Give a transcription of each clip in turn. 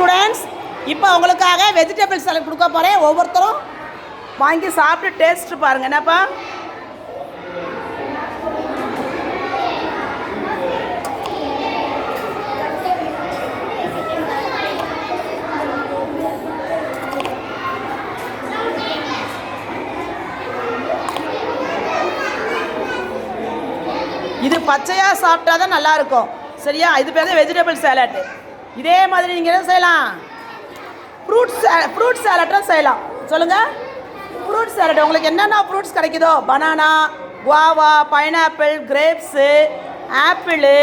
Students இப்போ உங்களுக்காக vegetable salad கொடுக்க போகிறேன் ஒவ்வொருத்தரும் வாங்கி சாப்பிட்டு டேஸ்ட் பாருங்க. என்னப்பா? இது பச்சையாக சாப்பிட்டா தான் நல்லாயிருக்கும் சரியா? இது பேர் வெஜிடபிள் சேலட் இதே மாதிரி நீங்கள் என்ன செய்யலாம்? ஃப்ரூட் ஃப்ரூட் சேலட்டும் செய்யலாம். சொல்லுங்கள் ஃப்ரூட் சேலட் உங்களுக்கு என்னென்ன ஃப்ரூட்ஸ் கிடைக்குதோ? Banana guava pineapple grapes apple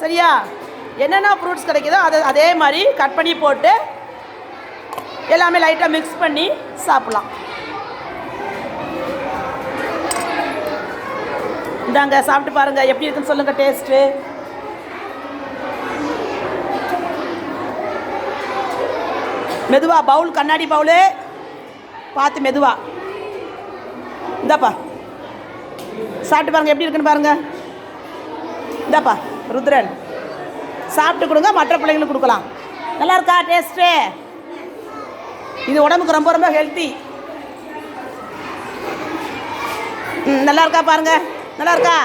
சரியா? என்னென்ன ஃப்ரூட்ஸ் கிடைக்குதோ அதை அதே மாதிரி கட் பண்ணி போட்டு எல்லாமே லைட்டாக மிக்ஸ் பண்ணி சாப்பிட்லாம். இந்தாங்க சாப்பிட்டு பாருங்கள் எப்படி இருக்குன்னு சொல்லுங்கள் டேஸ்ட்டு மெதுவா பவுல் கண்ணாடி பவுலு. பார்த்து மெதுவா. இந்தாப்பா. சாப்பிட்டு பாருங்க எப்படி இருக்குன்னு பாருங்க. இந்தாப்பா ருத்ரன். சாப்பிட்டு கொடுங்க மற்ற பிள்ளைங்களுக்கு கொடுக்கலாம். நல்லா இருக்கா டேஸ்ட்டு இது உடம்புக்கு ரொம்ப ரொம்ப ஹெல்த்தி ம் நல்லா இருக்கா பாருங்க. நல்லா இருக்கா?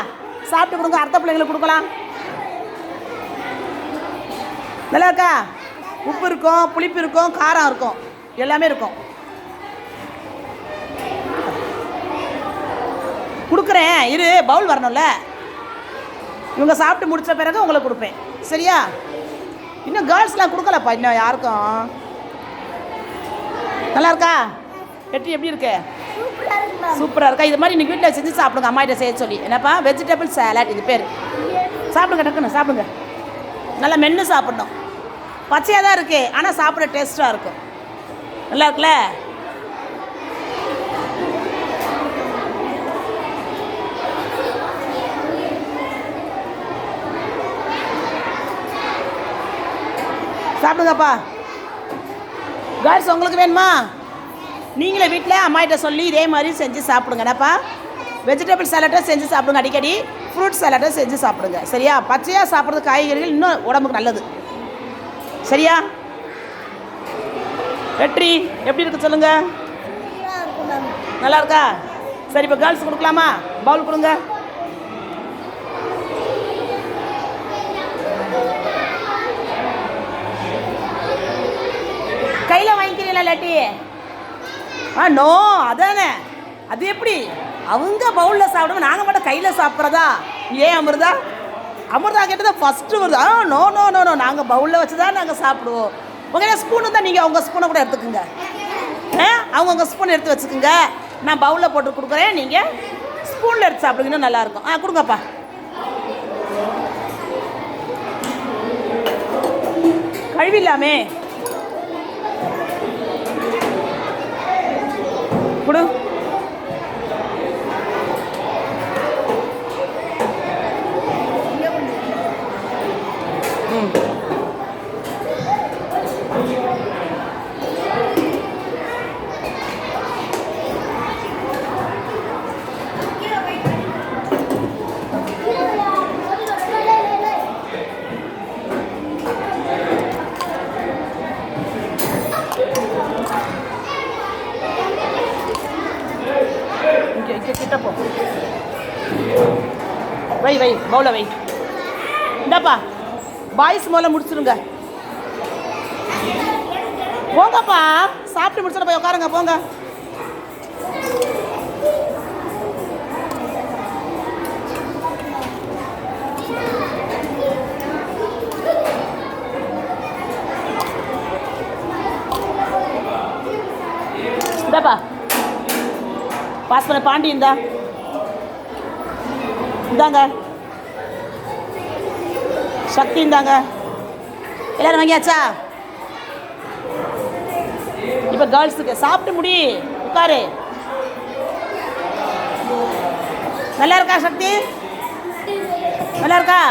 சாப்பிட்டு கொடுங்க அடுத்த பிள்ளைங்களுக்கு கொடுக்கலாம். நல்லா இருக்கா? உப்பு இருக்கும் புளிப்பு இருக்கும் காரம் இருக்கும். எல்லாமே இருக்கும். கொடுக்குறேன். இரு பவுல் வரணும்ல. இவங்க சாப்பிட்டு முடிச்ச பிறகு உங்களுக்கு கொடுப்பேன். சரியா? இன்னும் கேர்ள்ஸ்லாம் கொடுக்கலப்பா இன்னும் யாருக்கும். நல்லா இருக்கா? வெற்றி எப்படி இருக்கு? சூப்பராக இருக்கா? இது மாதிரி இன்னைக்கு வீட்டில் செஞ்சு சாப்பிடுங்க அம்மா கிட்ட செய்ய சொல்லி. என்னப்பா? வெஜிடபிள் சேலட் இது பேர். சாப்பிடுங்க டக்குன்னு சாப்பிடுங்க. நல்லா மென்று சாப்பிடணும். பச்சையாக தான் இருக்கு. ஆனால் சாப்பிட டேஸ்ட்டாக இருக்கும். நல்லா இருக்குல்ல? சாப்பிடுங்கப்பா. கேர்ள்ஸ் உங்களுக்கு வேணுமா? நீங்களே வீட்டில் அம்மாகிட்ட சொல்லி இதே மாதிரி செஞ்சு சாப்பிடுங்க. என்னப்பா? வெஜிடபிள் சாலட்டும் செஞ்சு சாப்பிடுங்க அடிக்கடி. ஃப்ரூட் சாலட்டும் செஞ்சு சாப்பிடுங்க. சரியா? பச்சையாக சாப்பிட்றது காய்கறிகள் இன்னும் உடம்புக்கு நல்லது. சரியா? வெற்றி எப்படி இருக்கு சொல்லுங்க? நல்லா இருக்கா? சரி இப்போ கேர்ள்ஸ் கொடுக்கலாமா? பவுல் கொடுங்க. கையில் வாங்கிக்கிறீங்களா இல்லாட்டி? ஆ நோ அதானே. அது எப்படி? அவங்க பவுலில் சாப்பிடுவோம் நாங்கள் மட்டும் கையில் சாப்பிட்றதா? ஏன் அமிர்தா? அமிர்தா கேட்டதா ஃபஸ்ட்டு வருது. Ah no no no no நாங்கள் பவுலில் வச்சு தான் நாங்கள் சாப்பிடுவோம். உங்கள் ஸ்பூனு தான் நீங்கள் அவங்க ஸ்பூனை கூட எடுத்துக்கோங்க. ஆ அவங்க உங்கள் ஸ்பூன் எடுத்து வச்சுக்கோங்க. நான் பவுலில் போட்டு கொடுக்குறேன். நீங்கள் ஸ்பூனில் எடுத்து சாப்பிடுங்க நல்லாயிருக்கும். ஆ கொடுங்கப்பா. கழுவில்லாமே கொடு ம் இங்கே போ. வை வை பவுல வை. இந்தாப்பா பாய்ஸ் முதல்ல முடிச்சிருங்க. போங்கப்பா சாப்பிட்டு முடிச்சுட்டு போய் உட்காருங்க போங்க. இந்தாப்பா. பாஸ் பண்ண பாண்டி இந்தா. இந்தாங்க. சக்தி இந்தாங்க. எல்லாரும் வாங்கியாச்சா? இப்போ கேர்ள்ஸுக்கு சாப்பிட்டு முடி உட்காரு. நல்லா இருக்கா சக்தி? நல்லா இருக்கா?